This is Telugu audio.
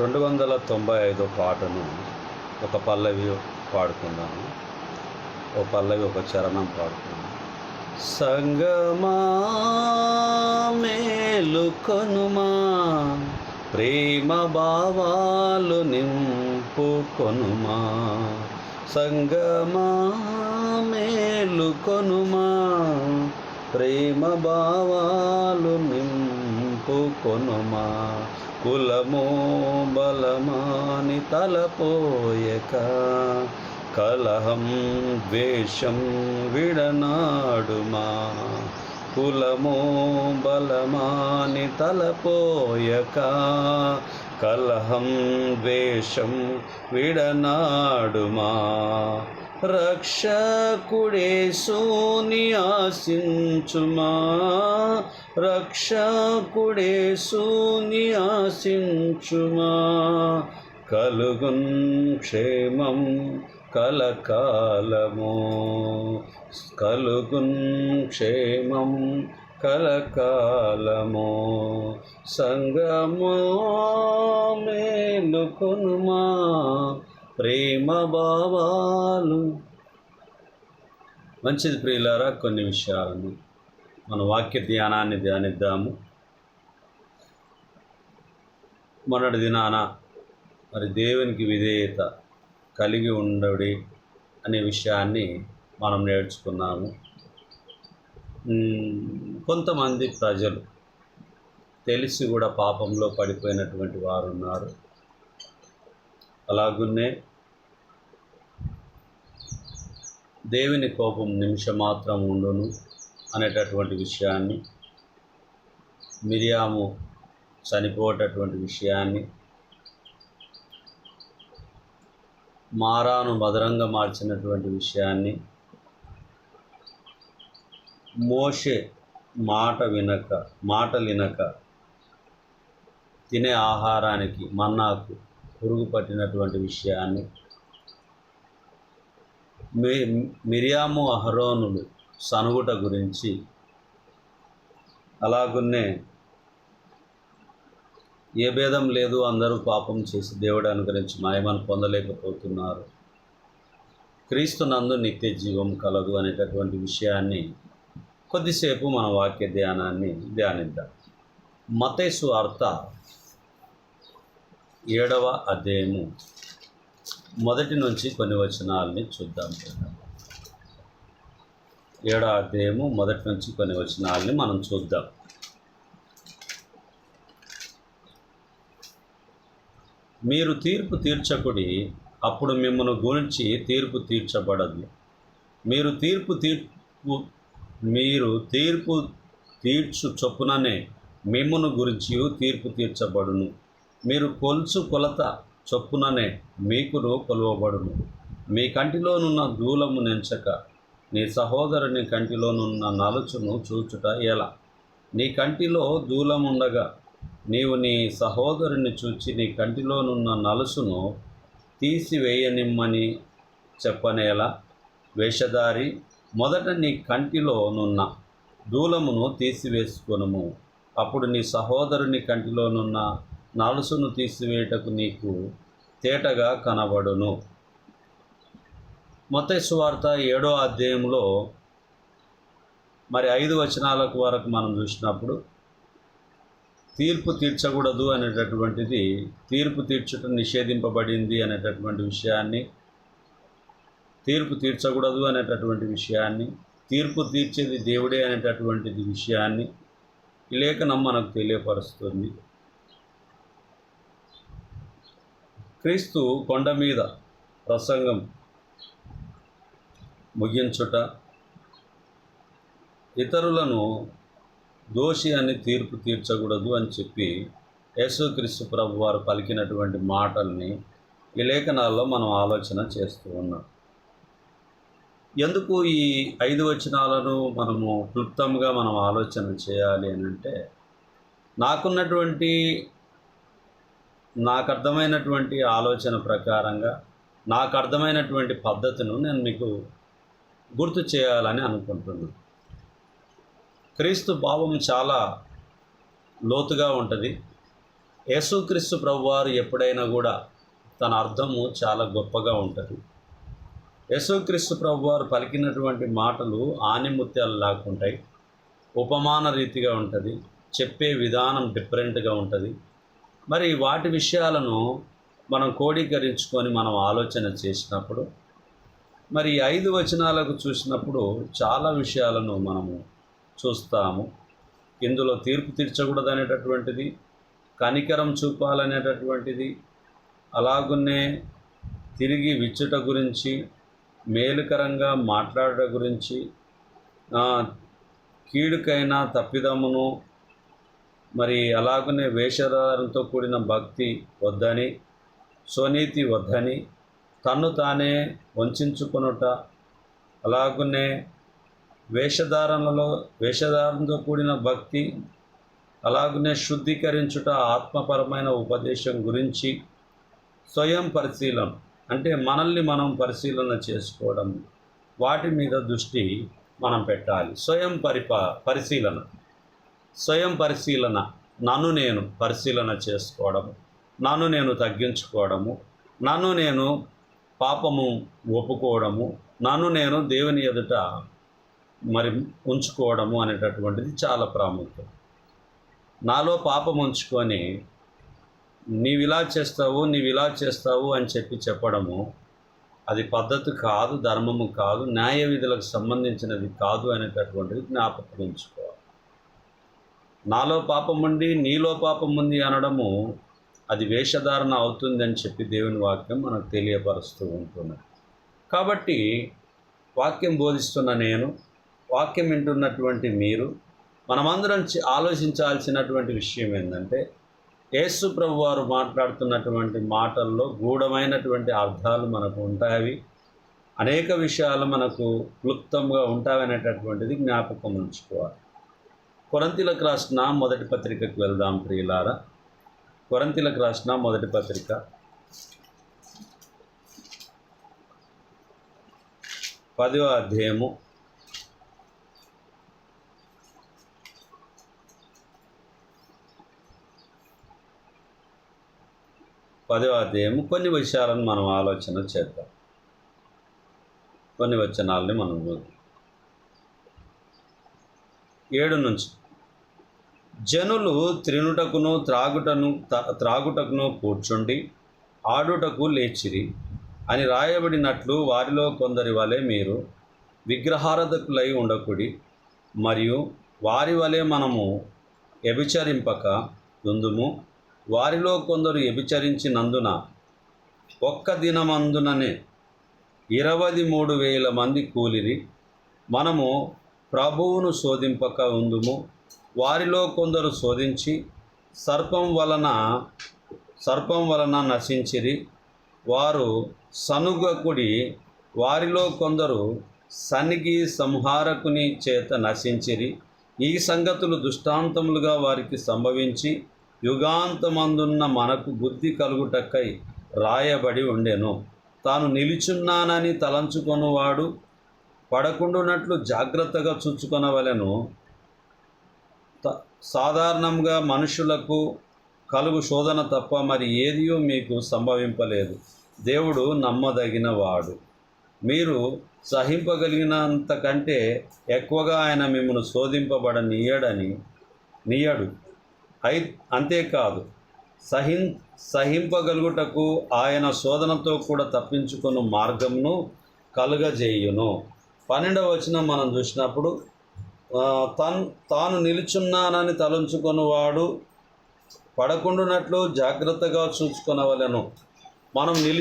రెండు వందల తొంభై ఐదో పాటను ఒక పల్లవి పాడుకున్నాను ఒక పల్లవి ఒక చరణం పాడుకున్నాను సంగమా మేలుకొనుమా ప్రేమ భావాలు నింపుకొనుమా. సంగమా మేలుకొనుమా ప్రేమ భావాలు నింపుకొనుమా. కులమో బలమాని తలపోయక కలహం ద్వేషం విడనాడుమా. కులమో బలమాని తలపోయక కలహం ద్వేషం విడనాడుమా. రక్షకుడే సోని ఆశించుమా. రక్షకుడేసుని ఆశించుమా. కలుగున్ క్షేమం కలకాలము. కలుగున్ క్షేమం కలకాలము. సంగమో మేలుకొనుమా. ప్రేమ భావాలు. మంచిది ప్రియులారా కొన్ని విషయాలను. మన వాక్య ధ్యానాన్ని ధ్యానిద్దాము. మొన్నటి దినాన మరి దేవునికి విధేయత కలిగి ఉండడి అనే విషయాన్ని మనం నేర్చుకున్నాము. కొంతమంది ప్రజలు తెలిసి కూడా పాపంలో పడిపోయినటువంటి వారు ఉన్నారు అలాగున్నే దేవుని కోపం నిమిషమాత్రం ఉండును. అనేటటువంటి విషయాన్ని మిరియాము చనిపోయేటటువంటి విషయాన్ని మారాను మధురంగా మార్చినటువంటి విషయాన్ని మోషే మాట వినక మాట వినక తినే ఆహారానికి మన్నాకు పురుగు పట్టినటువంటి విషయాన్ని మీ మిరియాము అహరోనులు సనుగుట గురించి అలాగున్నే ఏ భేదం లేదు అందరూ పాపం చేసి దేవుడు అనుగ్రహించి మాయమని పొందలేకపోతున్నారు. క్రీస్తు నందు నిత్య జీవం కలదు అనేటటువంటి విషయాన్ని కొద్దిసేపు మన వాక్య ధ్యానాన్ని ధ్యానిద్దాం. మతేసు వార్త ఏడవ అధ్యాయము. మొదటి నుంచి కొన్ని వచనాలని చూద్దాం. ఏడో అధ్యాయము మొదటి నుంచి కొన్ని వచనాలని మనం చూద్దాం. మీరు తీర్పు తీర్చకుడి అప్పుడు మిమ్మల్ని గురించి తీర్పు తీర్చబడదు. మీరు తీర్పు తీర్పు మీరు తీర్పు తీర్చు చొప్పుననే మిమ్మను గురించి తీర్పు తీర్చబడును. మీరు కొలుచు కొలత చొప్పుననే మీకును కొలువబడును. మీ కంటిలోనున్న దూలము నెంచక నీ సహోదరుని కంటిలోనున్న నలుచును చూచుట ఎలా? నీ కంటిలో దూలముండగా నీవు నీ సహోదరుని చూచి నీ కంటిలోనున్న నలుసును తీసివేయనిమ్మని చెప్పనేలా వేషధారి మొదట నీ కంటిలోనున్న దూలమును తీసివేసుకొనుము. అప్పుడు నీ సహోదరుని కంటిలోనున్న నలుసును తీసివేయటకు నీకు తేటగా కనబడును. మొత్త సువార్త ఏడో అధ్యాయంలో మరి ఐదు వచనాలకు వరకు మనం చూసినప్పుడు తీర్పు తీర్చకూడదు అనేటటువంటిది తీర్పు తీర్చటం నిషేధింపబడింది అనేటటువంటి విషయాన్ని తీర్పు తీర్చకూడదు అనేటటువంటి విషయాన్ని తీర్పు తీర్చేది దేవుడే అనేటటువంటిది విషయాన్ని ఈ లేఖనం మనకు తెలియపరుస్తుంది. క్రీస్తు కొండ మీద ప్రసంగం ముగించుట. ఇతరులను దోషి అని తీర్పు తీర్చకూడదు అని చెప్పి యేసుక్రీస్తు ప్రభు వారు పలికినటువంటి మాటల్ని ఈ లేఖనాల్లో మనం ఆలోచన చేస్తూ ఉన్నాం. ఎందుకు ఈ ఐదు వచనాలను మనము క్లుప్తంగా మనం ఆలోచన చేయాలి అని అంటే నాకున్నటువంటి నాకు అర్థమైనటువంటి ఆలోచన ప్రకారంగా నాకు అర్థమైనటువంటి పద్ధతిను నేను మీకు గుర్తు చేయాలని అనుకుంటున్నాను క్రీస్తు భావం చాలా లోతుగా ఉంటుంది. యేసుక్రీస్తు ప్రభువారు ఎప్పుడైనా కూడా తన అర్థము చాలా గొప్పగా ఉంటుంది. యేసుక్రీస్తు ప్రభువారు పలికినటువంటి మాటలు ఆనిముత్యాలు లాక్కుంటాయి. ఉపమాన రీతిగా ఉంటుంది. చెప్పే విధానం డిఫరెంట్గా ఉంటుంది. మరి వాటి విషయాలను మనం కోడీకరించుకొని మనం ఆలోచన చేసినప్పుడు మరి ఐదు వచనాలకు చూసినప్పుడు చాలా విషయాలను మనము చూస్తాము. ఇందులో తీర్పు తీర్చకూడదనేటటువంటిది కనికరం చూపాలనేటటువంటిది అలాగునే తిరిగి విచ్చుట గురించి మేలుకరంగా మాట్లాడట గురించి కీడుకైన తప్పిదమును మరి అలాగనే వేషధారంతో కూడిన భక్తి వద్దని స్వనీతి వద్దని తన్ను తానే వంచుకునుట. అలాగనే వేషధారణలో వేషధారణతో కూడిన భక్తి అలాగనే శుద్ధీకరించుట ఆత్మపరమైన ఉపదేశం గురించి స్వయం పరిశీలన అంటే మనల్ని మనం పరిశీలన చేసుకోవడం వాటి మీద దృష్టి మనం పెట్టాలి. స్వయం పరిపా పరిశీలన. స్వయం పరిశీలన. నన్ను నేను పరిశీలన చేసుకోవడము నన్ను నేను తగ్గించుకోవడము నన్ను నేను పాపము ఒప్పుకోవడము నన్ను నేను దేవుని ఎదుట మరి ఉంచుకోవడము అనేటటువంటిది చాలా ప్రాముఖ్యం. నాలో పాపం ఉంచుకొని నీవు ఇలా చేస్తావు నీవు ఇలా చేస్తావు అని చెప్పి చెప్పడము అది పద్ధతి కాదు ధర్మము కాదు న్యాయ విధులకు సంబంధించినది కాదు అనేటటువంటిది జ్ఞాపకం ఉంచుకోవాలి. నాలో పాపం ఉండి నీలో పాపం ఉంది అనడము అది వేషధారణ అవుతుందని చెప్పి దేవుని వాక్యం మనకు తెలియపరుస్తూ ఉంటున్నది కాబట్టి వాక్యం బోధిస్తున్న నేను వాక్యం వింటున్నటువంటి మీరు మనమందరం ఆలోచించాల్సినటువంటి విషయం ఏంటంటే యేసు ప్రభు వారు మాట్లాడుతున్నటువంటి మాటల్లో గూఢమైనటువంటి అర్థాలు మనకు ఉంటాయి. అనేక విషయాలు మనకు క్లుప్తంగా ఉంటాయనేటటువంటిది జ్ఞాపకం ఉంచుకోవాలి. కొరంతిలకు రాసిన మొదటి పత్రికకు వెళ్దాం ప్రియులారా. కొరంతిలకు రాసిన మొదటి పత్రిక. పదవ అధ్యాయము. పదవ అధ్యాయము. కొన్ని విషయాలను మనం ఆలోచన చేద్దాం. కొన్ని వచనాలని మనం ఏడు నుంచి జనులు త్రినుటకును త్రాగుటను త్రాగుటకును కూర్చుండి ఆడుటకు లేచిరి అని రాయబడినట్లు వారిలో కొందరి వలె మీరు విగ్రహారధకులై ఉండకుడి మరియు వారి వలె మనము వ్యభిచరింపక దుందుము వారిలో కొందరు వ్యభిచరించినందున ఒక్క దినమందుననే ఇరవై మూడు వేల మంది కూలిరి. మనము ప్రభువును శోధింపక ఉందుము. వారిలో కొందరు శోధించి సర్పం వలన సర్పం వలన నశించిరి. వారు సనుగకుడి వారిలో కొందరు సనిగి సంహారకుని చేత నశించిరి. ఈ సంగతులు దృష్టాంతములుగా వారికి సంభవించి యుగాంతమందున్న మనకు బుద్ధి కలుగుటకై రాయబడి ఉండెను. తాను నిలుచున్నానని తలంచుకొనువాడు పడకుండునట్లు జాగ్రత్తగా చూచుకొనవలెను. సాధారణంగా మనుషులకు కలుగు శోధన తప్ప మరి ఏదియో మీకు సంభవింపలేదు. దేవుడు నమ్మదగిన వాడు మీరు సహింపగలిగినంతకంటే ఎక్కువగా ఆయన మిమ్మల్ని శోధింపబడనీయడని నీయడు. అయి అంతేకాదు సహిం సహింపగలుగుటకు ఆయన శోధనతో కూడా తప్పించుకున్న మార్గమును కలుగజేయును. పన్నెండవ వచనం మనం చూసినప్పుడు తన్ తాను నిలుచున్నానని తలంచుకున్నవాడు పడకుండునట్లు జాగ్రత్తగా చూసుకొనవలెను మనం నిలి